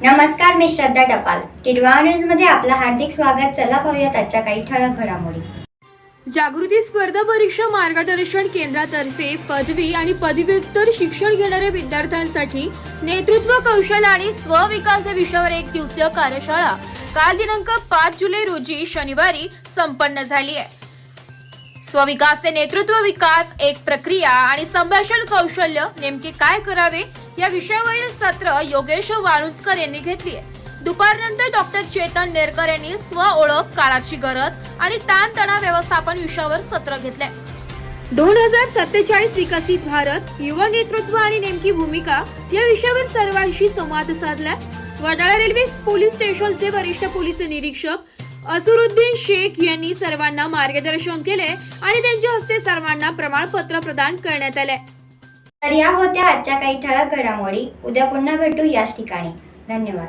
मी श्रद्धा टपाल. टिडवा न्यूजमध्ये आपलं हार्दिक स्वागत. चला पाहूयात आजच्या काही ठळक घडामोडी. जागृती स्पर्धा परीक्षा मार्गदर्शन केंद्रातर्फे पदवी आणि पदव्युत्तर शिक्षण घेणाऱ्या विद्यार्थ्यांसाठी नेतृत्व कौशल्य आणि स्वविकास या विषयावर एक दिवसीय कार्यशाळा. काल दिनांक पाच जुलै रोजी शनिवारी संपन्न झाली आहे. स्वविकास ते नेतृत्व विकास एक प्रक्रिया आणि संभाषण कौशल्य नेमके काय करावे? या विषयावरील सत्र योगेश वाळुंजकर यांनी घेतली आहे. दुपारनंतर डॉक्टर चेतन नेरकर यांनी स्व ओळख काळाची गरज आणि ताणतणाव व्यवस्थापन विषयावर सत्र घेतलंय. दोन हजार सत्तेचाळीस विकसित भारत युवा नेतृत्व आणि नेमकी भूमिका या विषयावर सर्वांशी संवाद साधलाय. वडाळा रेल्वे पोलीस स्टेशनचे वरिष्ठ पोलीस निरीक्षक असुरुद्दीन शेख यांनी सर्वांना मार्गदर्शन केले आणि त्यांच्या हस्ते सर्वांना प्रमाणपत्र प्रदान करण्यात आले. तर या होत्या आजच्या काही ठळक घडामोडी. उद्या पुन्हा भेटू याच ठिकाणी. धन्यवाद.